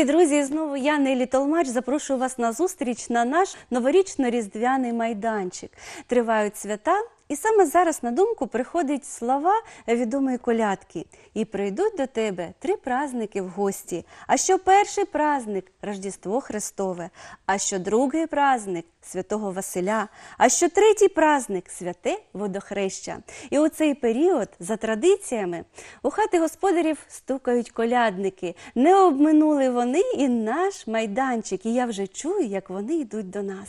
Привіт, друзі! Знову я, Нелі Толмач, запрошую вас на зустріч на наш новорічно-різдвяний майданчик. Тривають свята, і саме зараз на думку приходять слова відомої колядки. І прийдуть до тебе три праздники в гості. А що перший праздник Рождество Христове, а що другий праздник Святого Василя, а що третій праздник святе водохреща. І у цей період, за традиціями, у хати господарів стукають колядники. Не обминули вони і наш майданчик, і я вже чую, як вони йдуть до нас.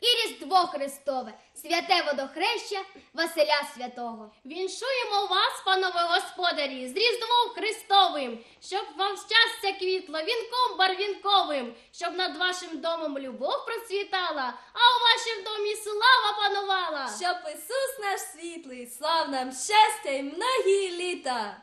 і Різдво Христове, святе водохреща Василя Святого. Віншуємо вас, панове господарі, з Різдвом Христовим, щоб вам щастя квітло вінком барвінковим, щоб над вашим домом любов процвітала, а у вашім домі слава панувала. Щоб Ісус наш світлий, слав нам щастя й многі літа.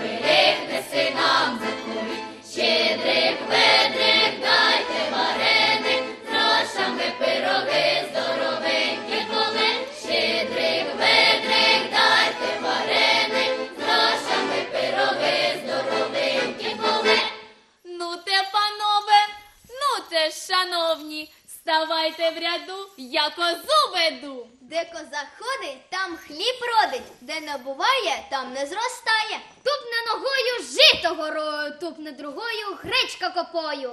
Ну ставайте в ряду, я козу веду. Де коза ходить, там хліб родить, де не буває, там не зростає. Тупне ногою жито горою, тупне другою гречка копою.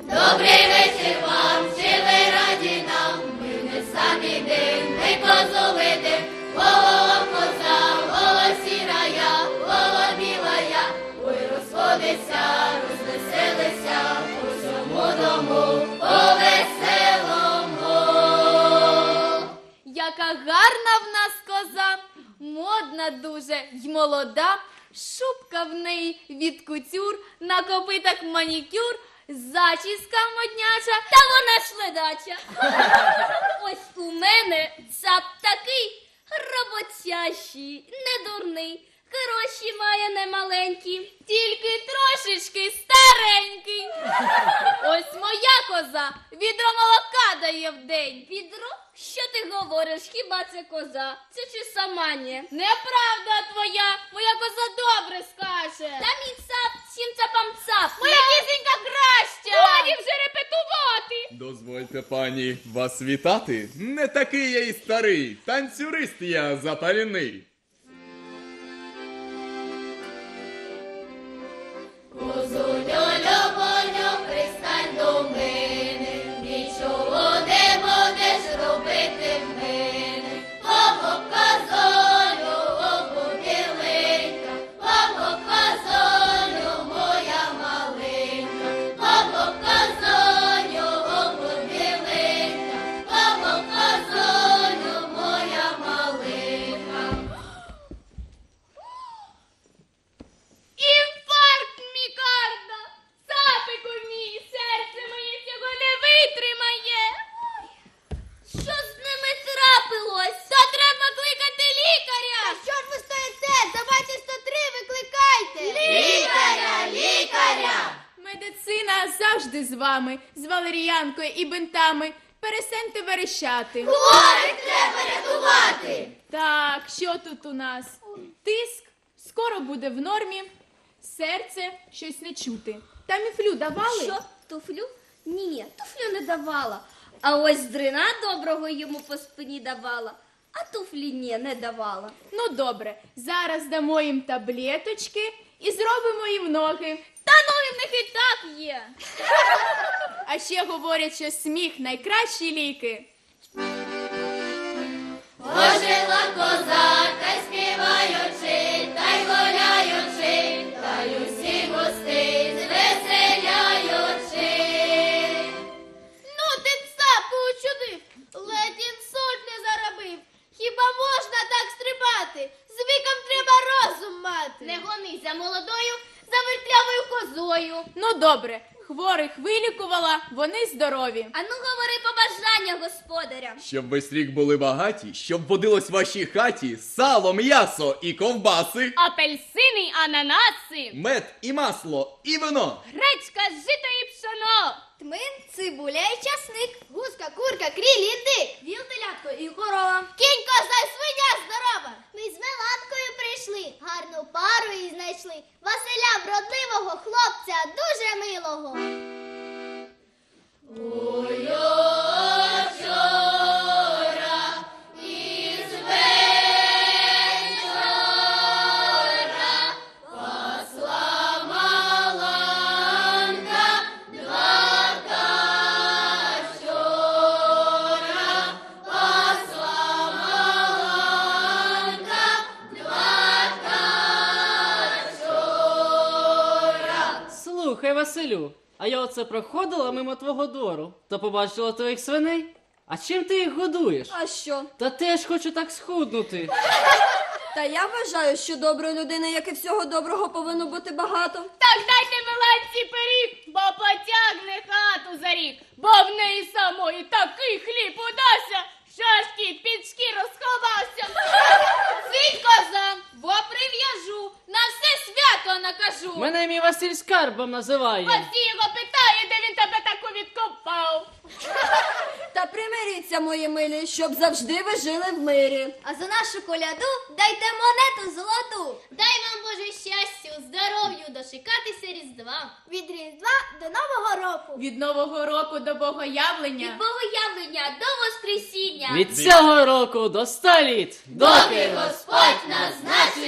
Добрий вечір вам, чи ви раді нам? Ми не самі день, ми козу видим. Гарна в нас коза, модна дуже й молода. Шубка в неї від кутюр, на копитах манікюр, зачіска модняча, та вона ж ледача. Ось у мене цап такий роботящий, недурний, гроші має немаленькі, тільки трошечки старенький. Ось моя коза відро молока дає в день. Відро? Що ти говориш? Хіба це коза? Це чи сама ні? Неправда твоя, моя коза добре скаже. Та мій цап всім цапам цап. Моя пісенька краща. Годі вже репетувати. Дозвольте, пані, вас вітати. Не такий я й старий. Танцюрист я запаліний. Пристань до мене, з вами, з валеріянкою і бинтами. Перестаньте верещати. Хворих треба рятувати! Так, що тут у нас? Тиск скоро буде в нормі, серце щось не чути. Таміфлю давали? Що? Туфлю? Ні, туфлю не давала. А ось дрина доброго йому по спині давала, а туфлі ні, не давала. Ну добре, зараз дамо їм таблеточки і зробимо їм ноги. Та ноги в них і так є. А ще говорять, що сміх найкращі ліки. Ожила коза, та й співаючи, та й гуляючи, та й усі гостей звеселяючи. Ну ти цапу учудив, ледь інсульт не заробив. Хіба можна так стрибати? З віком треба розум мати. Не гони за молодою, за вертлявою козою. Ну добре, хворих вилікувала, вони здорові. Ану говори побажання господаря. Щоб весь рік були багаті, щоб водилось в вашій хаті сало, м'ясо і ковбаси, Апельсини, ананаси, мед і масло, і вино. гречка, жито і пшоно. Тмин, цибуля і часник, гуска, курка, кріль, індик, віл, телятко і корова. Кінь, коза, вродливого хлопця, дуже милого. Василю, а я оце проходила мимо твого двору та побачила твоїх свиней. А чим ти їх годуєш? А що? Та теж хочу так схуднути. Та я вважаю, що доброї людини, як і всього доброго, повинно бути багато. Так дайте миланці пиріг, бо потягне хату за рік, бо в неї самої такий хліб удався, що аж кіт під шкіру сховався. Світь коза, бо прив'яжу, на все свято накажу. Мене мій Василь скарбом називає. Всі його питає, де він тебе таку відкопав. Та примиріться, мої милі, щоб завжди ви жили в мирі. А за нашу коляду дайте монету золоту. Дай вам Боже щастя, здоров'ю дошикатися Різдва. Від Різдва до Нового року. Від Нового року до Богоявлення. Від Богоявлення до Воскресіння. Від цього року до ста літ, доки Господь назначив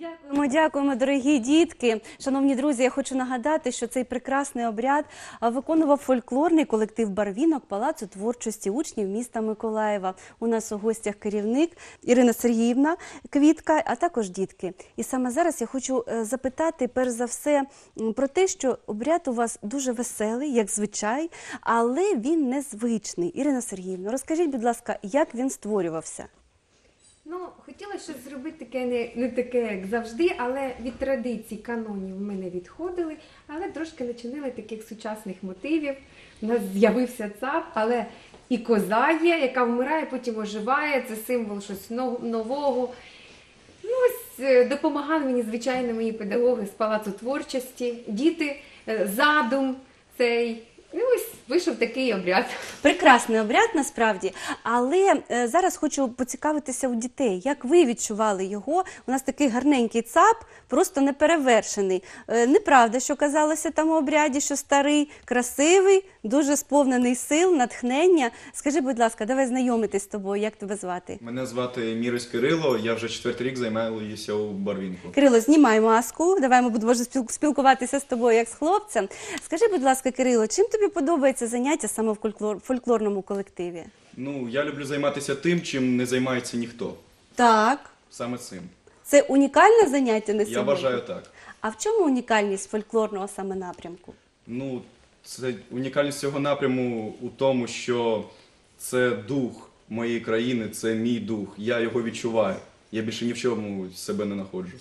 дякуємо, дякуємо, дорогі дітки. Шановні друзі, я хочу нагадати, що цей прекрасний обряд виконував фольклорний колектив Барвінок Палацу творчості учнів міста Миколаєва. У нас у гостях керівник Ірина Сергіївна Квітка, а також дітки. І саме зараз я хочу е, запитати перш за все про те, що обряд у вас дуже веселий, як звичай, але він незвичний. Ірина Сергіївна, розкажіть, будь ласка, як він створювався? Ну, хотіла щось зробити таке не, не таке, як завжди, але від традицій канонів ми не відходили, але трошки начинили таких сучасних мотивів. У нас з'явився цап, але і коза є, яка вмирає, потім оживає. Це символ щось но- нового. Ну, ось е, допомагали мені, звичайно, мої педагоги з палацу творчості, діти, е, задум цей. І ось вийшов такий обряд. Прекрасний обряд насправді, але е, зараз хочу поцікавитися у дітей, як ви відчували його. У нас такий гарненький цап, просто неперевершений. Е, неправда, що казалося там у обряді, що старий, красивий, дуже сповнений сил, натхнення. Скажи, будь ласка, давай знайомитись з тобою, як тебе звати? Мене звати Мірось Кирило, я вже четвертий рік займаюся у Барвінку. Кирило, знімай маску. Давай ми будемо спілкуватися з тобою як з хлопцем. Скажи, будь ласка, Кирило, чим тобі подобається заняття саме в фольклор- фольклорному колективі? Ну, я люблю займатися тим, чим не займається ніхто. Так, Саме цим. це унікальне заняття на Я вважаю так. А в чому унікальність фольклорного саме напрямку? Ну, це унікальність цього напряму у тому, що це дух моєї країни, це мій дух. Я його відчуваю. Я більше ні в чому себе не знаходжу.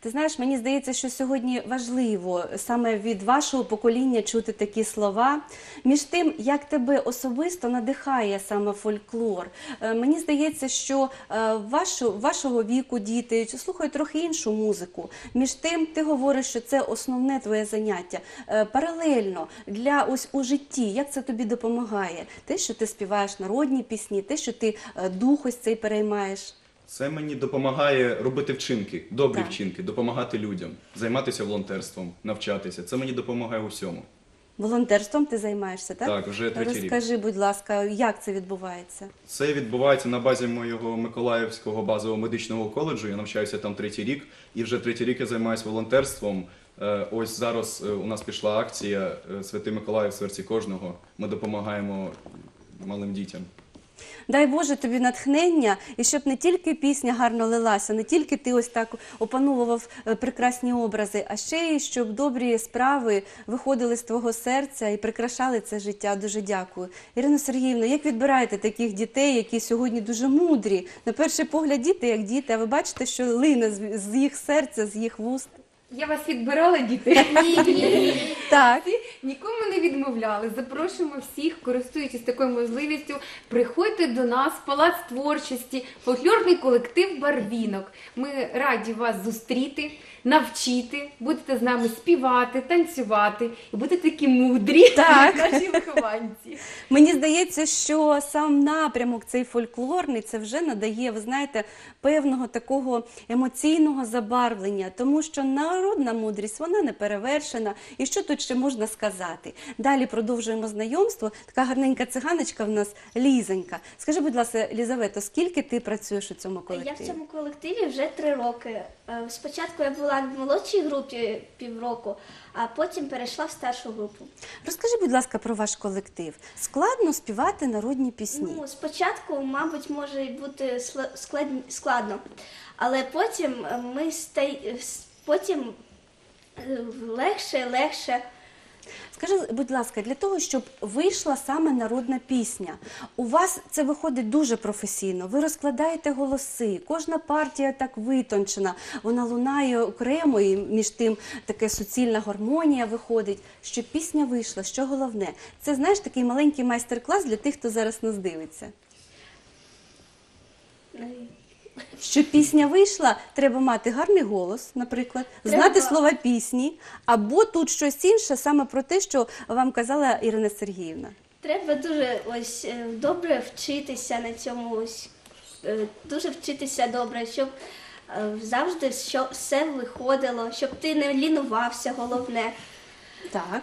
Ти знаєш, мені здається, що сьогодні важливо саме від вашого покоління чути такі слова. Між тим, як тебе особисто надихає саме фольклор. Е, Мені здається, що е, вашого віку діти слухають трохи іншу музику. Між тим, ти говориш, що це основне твоє заняття. Е, Паралельно для ось у житті, як це тобі допомагає? Те, що ти співаєш народні пісні, те, що ти дух ось цей переймаєш. Це мені допомагає робити вчинки, добрі Так. вчинки, допомагати людям, займатися волонтерством, навчатися. Це мені допомагає у всьому. Волонтерством ти займаєшся, так? Так, вже третій рік. Розкажи, будь ласка, як це відбувається? Це відбувається на базі моєго Миколаївського базового медичного коледжу. Я навчаюся там третій рік, і вже третій рік я займаюся волонтерством. Е, Ось зараз е, у нас пішла акція е, Святий Миколаїв в серці кожного. Ми допомагаємо малим дітям. Дай Боже тобі натхнення, і щоб не тільки пісня гарно лилася, не тільки ти ось так опановував е, прекрасні образи, а ще й щоб добрі справи виходили з твого серця і прикрашали це життя. Дуже дякую. Ірина Сергіївна, як відбираєте таких дітей, які сьогодні дуже мудрі? На перший погляд, діти як діти, а ви бачите, що лине з- з їх серця, з їх вуст. Я вас відбирала, діти. Так. Нікому не відмовляли. Запрошуємо всіх, користуючись такою можливістю, приходьте до нас в палац творчості, фольклорний колектив Барвінок. Ми раді вас зустріти, навчити, будете з нами співати, танцювати і будете такі мудрі, Так. наші вихованці. Мені здається, що сам напрямок цей фольклорний це вже надає, ви знаєте, певного такого емоційного забарвлення, тому що народна мудрість вона не перевершена. І що тут ще можна сказати? Далі продовжуємо знайомство. Така гарненька циганочка в нас Лізонька. Скажи, будь ласка, Лізавето, скільки ти працюєш у цьому Я в цьому колективі вже три роки. Е, Спочатку я була в молодшій групі півроку, а потім перейшла в старшу групу. Розкажи, будь ласка, про ваш колектив. Складно співати народні пісні. Ну, спочатку, мабуть, може бути складно, але потім е, ми стай... потім е, легше, легше. Скажи, будь ласка, для того, щоб вийшла саме народна пісня, у вас це виходить дуже професійно. Ви розкладаєте голоси, кожна партія так витончена, вона лунає окремо, і між тим таке суцільна гармонія виходить. Щоб пісня вийшла, що головне, це знаєш такий маленький майстер-клас для тих, хто зараз нас дивиться. Щоб пісня вийшла, треба мати гарний голос, наприклад, знати Треба. слова пісні, або тут щось інше, саме про те, що вам казала Ірина Сергіївна. Треба дуже ось е, добре вчитися на цьому, ось е, дуже вчитися добре, щоб е, завжди що все виходило, щоб ти не лінувався, головне. Так.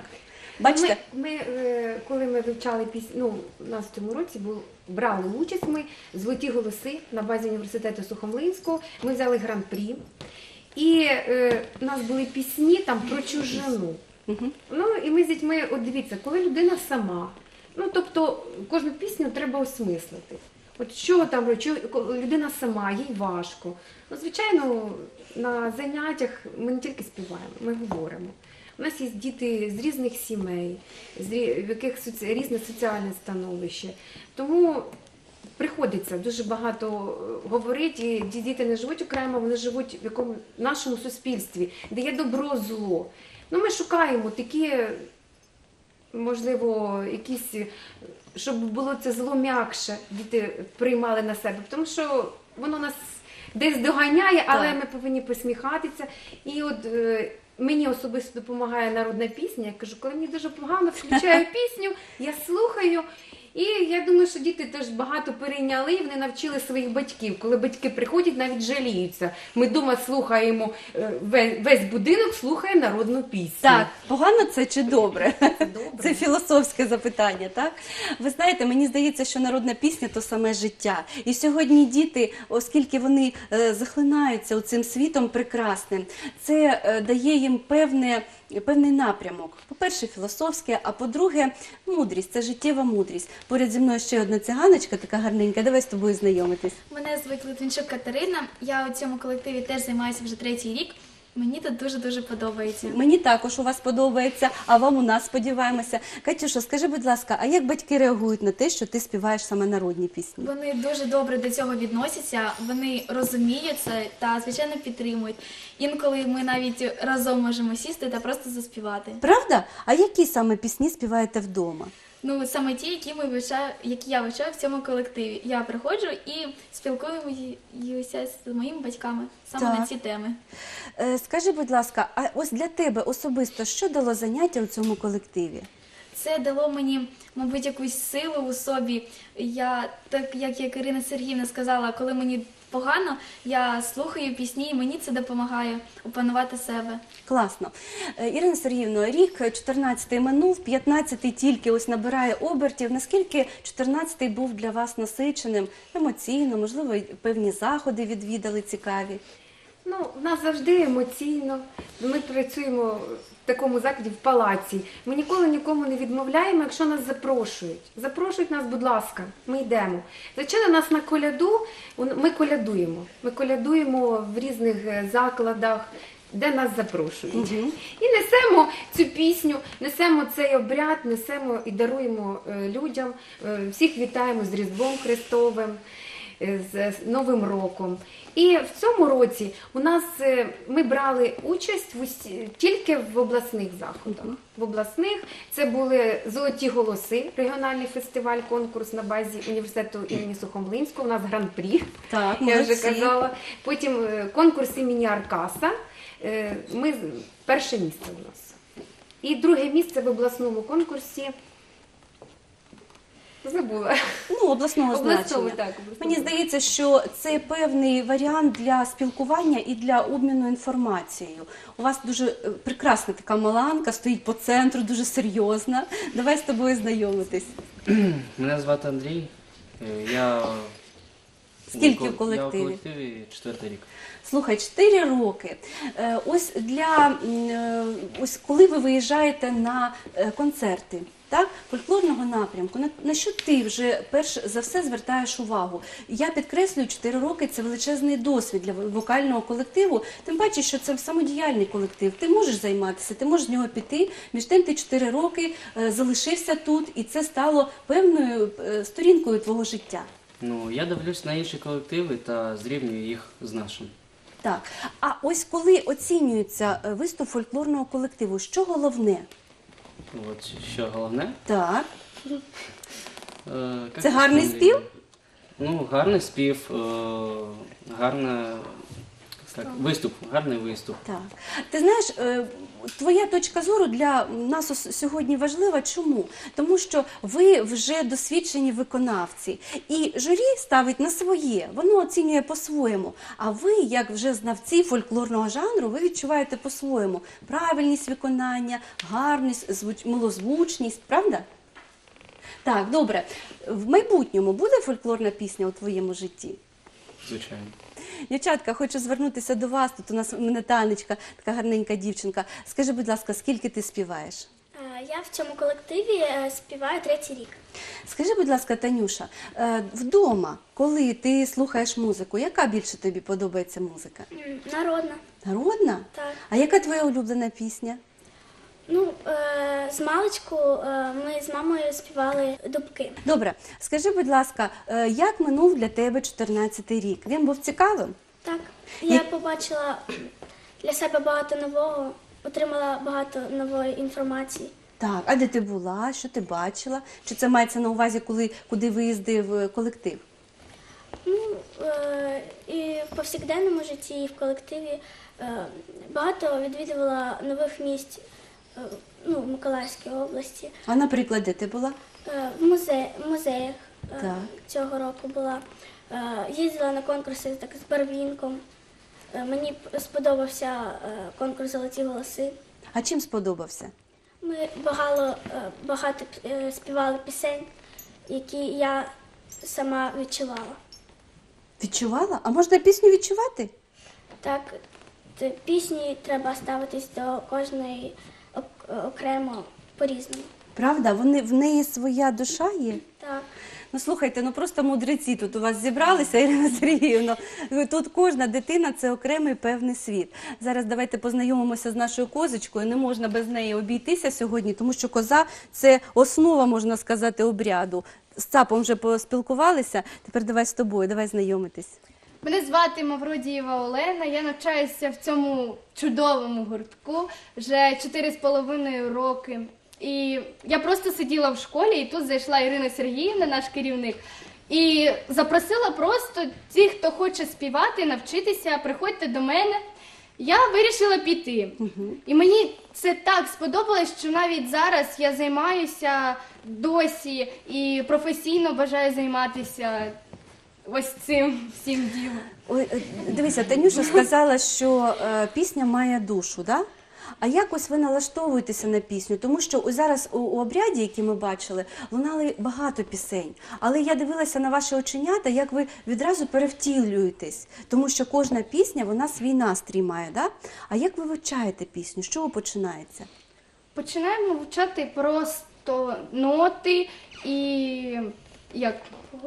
Бачите, Ми, ми е, коли ми вивчали пісню, ну, у нас в цьому році був, брали участь ми золоті голоси на базі університету Сухомлинського. Ми взяли гран-прі. І е, у нас були пісні там про чужину. Ну і ми з дітьми, от дивіться, коли людина сама, ну тобто кожну пісню треба осмислити. От що там, що людина сама, їй важко. Ну, звичайно, на заняттях ми не тільки співаємо, ми говоримо. У нас є діти з різних сімей, в яких різне соціальне становище. Тому приходиться дуже багато е, говорити, і діти не живуть окремо, вони живуть в якому нашому суспільстві, де є добро, зло. Ну, ми шукаємо такі, можливо, якісь, е, щоб було це зло м'якше, діти приймали на себе, тому що воно нас десь доганяє, але Так. ми повинні посміхатися. І от е, мені особисто допомагає народна пісня. Я кажу, коли мені дуже погано, включаю пісню, я слухаю. І я думаю, що діти теж багато перейняли, і вони навчили своїх батьків. Коли батьки приходять, навіть жаліються. Ми вдома слухаємо е, весь, весь будинок слухає народну пісню. Так, погано це чи добре? Добре. Це філософське запитання, так? Ви знаєте, мені здається, що народна пісня то саме життя. І сьогодні діти, оскільки вони е, захлинаються цим світом прекрасним, це е, дає їм певне. Певний напрямок. По-перше, філософське, а по-друге, мудрість це життєва мудрість. Поряд зі мною ще одна циганочка, така гарненька. Давай з тобою знайомитись. Мене звуть Литвинчук Катерина. Я у цьому колективі теж займаюся вже третій рік. Мені тут дуже дуже подобається. Мені також у вас подобається, а вам у нас сподіваємося. Катюша, скажи, будь ласка, а як батьки реагують на те, що ти співаєш саме народні пісні? Вони дуже добре до цього відносяться, вони розуміють це та звичайно підтримують. Інколи ми навіть разом можемо сісти та просто заспівати. Правда? А які саме пісні співаєте вдома? Ну саме ті, які ми вивчаю, які я вивчаю в цьому колективі. Я приходжу і спілкуюся з моїми батьками саме Так. на ці теми. Е, скажи, будь ласка, а ось для тебе особисто що дало заняття у цьому колективі? Це дало мені, мабуть, якусь силу у собі. Я, так як як Ірина Сергіївна сказала, коли мені погано, я слухаю пісні, і мені це допомагає опанувати себе. Класно. Е, Ірина Сергіївна, рік 14-й минув, 15-й тільки ось набирає обертів. Наскільки 14-й був для вас насиченим емоційно, можливо, й певні заходи відвідали цікаві? Ну, в нас завжди емоційно. Ми працюємо такому закладі в палаці. Ми ніколи нікому не відмовляємо, якщо нас запрошують. Запрошують нас, будь ласка, ми йдемо. Зачали нас на коляду, ми колядуємо. Ми колядуємо в різних е, закладах. Де нас запрошують. І несемо цю пісню, несемо цей обряд, несемо і даруємо е, людям. Е, Всіх вітаємо з Різдвом Христовим з Новим роком. І в цьому році у нас е, ми брали участь в усі, тільки в обласних заходах. В обласних це були золоті голоси, регіональний фестиваль, конкурс на базі університету імені Сухомлинського. У нас гран-прі. Я вже казала. Потім е, конкурс імені Аркаса. Е, Ми перше місце у нас. І друге місце в обласному конкурсі. Забула. Ну, обласного Обласного, значення. так. Мені здається, що це певний варіант для спілкування і для обміну інформацією. У вас дуже е, прекрасна така маланка, стоїть по центру, дуже серйозна. Давай з тобою знайомитись. Мене звати Андрій. Е, Я Скільки Я в колективі? в колективі четвертий рік. Слухай, 4 роки. Е, Ось для е, ось коли ви виїжджаєте на е, концерти. Так, фольклорного напрямку, на, на що ти вже перш за все звертаєш увагу? Я підкреслюю, 4 роки це величезний досвід для вокального колективу. Тим паче, що це самодіяльний колектив. Ти можеш займатися, ти можеш з нього піти. Між тим ти 4 роки е, залишився тут, і це стало певною е, сторінкою твого життя. Ну, я дивлюсь на інші колективи та зрівнюю їх з нашим. Так, а ось коли оцінюється е, виступ фольклорного колективу, що головне? От що головне. Так, Е, як Це гарний сказати? спів? Ну, гарний спів, е, гарна, так, виступ, гарний виступ. так. Ти знаєш, е, твоя точка зору для нас сьогодні важлива. Чому? Тому що ви вже досвідчені виконавці, і журі ставить на своє, воно оцінює по-своєму. А ви, як вже знавці фольклорного жанру, ви відчуваєте по-своєму правильність виконання, гарність, звуч- милозвучність, правда? Так, добре. В майбутньому буде фольклорна пісня у твоєму житті? Звичайно. Дівчатка, хочу звернутися до вас. Тут у нас Танечка, така гарненька дівчинка. Скажи, будь ласка, скільки ти співаєш? Я в цьому колективі е, співаю третій рік. Скажи, будь ласка, Танюша, е, вдома, коли ти слухаєш музику, яка більше тобі подобається музика? Народна. Народна? Так. А яка твоя улюблена пісня? Ну, е, з маличку е, ми з мамою співали дубки. Добре, скажи, будь ласка, е, як минув для тебе 14-й рік? Він був цікавим? Так. Я побачила для себе багато нового, отримала багато нової інформації. Так, а де ти була? Що ти бачила? Чи це мається на увазі, коли куди виїздив е, колектив? Ну, е, і в повсякденному житті, і в колективі е, багато відвідувала нових місць ну, в Миколаївській області. А наприклад, де ти була? Е, в, музе, в музеях е, Так. цього року була. Е, їздила на конкурси так, з барвінком. Е, мені сподобався е, конкурс Золоті голоси. А чим сподобався? Ми багато, е, багато е, співали пісень, які я сама відчувала. Відчувала? А можна пісню відчувати? Так, пісні треба ставитись до кожної окремо по-різному. Правда? Вони в неї своя душа є? Так. Ну слухайте, ну просто мудреці тут у вас зібралися, Ірина Сергіївна. Тут кожна дитина це окремий певний світ. Зараз давайте познайомимося з нашою козочкою. Не можна без неї обійтися сьогодні, тому що коза це основа, можна сказати, обряду. З цапом вже поспілкувалися. Тепер давай з тобою, давай знайомитись. Мене звати Мавродієва Олена. Я навчаюся в цьому чудовому гуртку вже 4,5 роки. І я просто сиділа в школі, і тут зайшла Ірина Сергіївна, наш керівник, і запросила просто ті, хто хоче співати, навчитися, приходьте до мене. Я вирішила піти. І мені це так сподобалось, що навіть зараз я займаюся досі і професійно бажаю займатися ось цим всім ділом. Ой, е, дивися, Танюша сказала, що е, пісня має душу, да? А якось ви налаштовуєтеся на пісню, тому що ось зараз у, у обряді, який ми бачили, лунали багато пісень. Але я дивилася на ваші оченята, як ви відразу перевтілюєтесь, тому що кожна пісня вона свій настрій має. Да? А як ви вивчаєте пісню? З чого починається? Починаємо вивчати просто ноти і як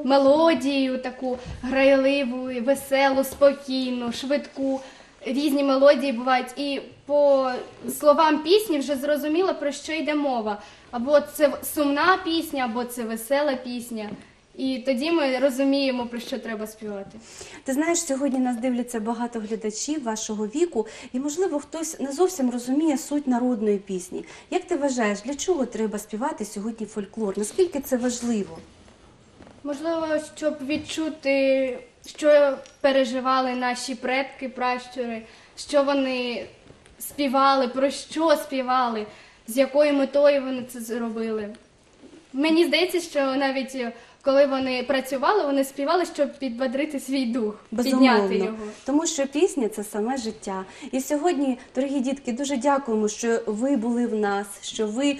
мелодію таку грайливу, веселу, спокійну, швидку. Різні мелодії бувають, і по словам пісні вже зрозуміло про що йде мова. Або це сумна пісня, або це весела пісня. І тоді ми розуміємо, про що треба співати. Ти знаєш, сьогодні нас дивляться багато глядачів вашого віку, і можливо хтось не зовсім розуміє суть народної пісні. Як ти вважаєш, для чого треба співати сьогодні фольклор? Наскільки це важливо? Можливо, щоб відчути, що переживали наші предки, пращури, що вони співали, про що співали, з якою метою вони це зробили. Мені здається, що навіть коли вони працювали, вони співали, щоб підбадрити свій дух, підняти його. Тому що пісня це саме життя. І сьогодні, дорогі дітки, дуже дякуємо, що ви були в нас, що ви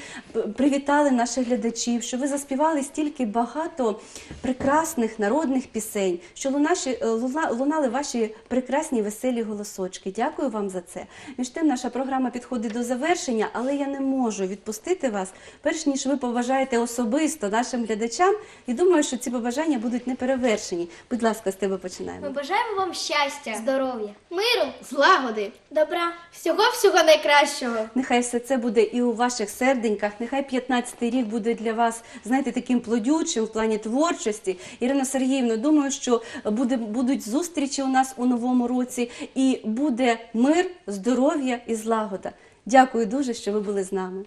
привітали наших глядачів, що ви заспівали стільки багато прекрасних народних пісень, що лунаші, е, луна- лунали ваші прекрасні веселі голосочки. Дякую вам за це. Між тим, наша програма підходить до завершення, але я не можу відпустити вас, перш ніж ви побажаєте особисто нашим глядачам. І думаю, що ці побажання будуть неперевершені. Будь ласка, з тебе починаємо. Ми бажаємо вам щастя, Здоров'я, миру, злагоди, Добра. всього всього найкращого. Нехай все це буде і у ваших серденьках. Нехай 15-й рік буде для вас, знаєте, таким плодючим в плані творчості. Ірина Сергіївна, думаю, що буде, будуть зустрічі у нас у новому році, і буде мир, здоров'я і злагода. Дякую дуже, що ви були з нами.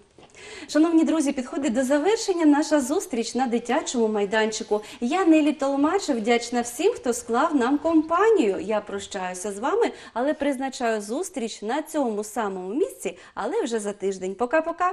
Шановні друзі, підходить до завершення наша зустріч на дитячому майданчику. Я Нелі Толмаче, вдячна всім, хто склав нам компанію. Я прощаюся з вами, але призначаю зустріч на цьому самому місці, але вже за тиждень. Пока-пока.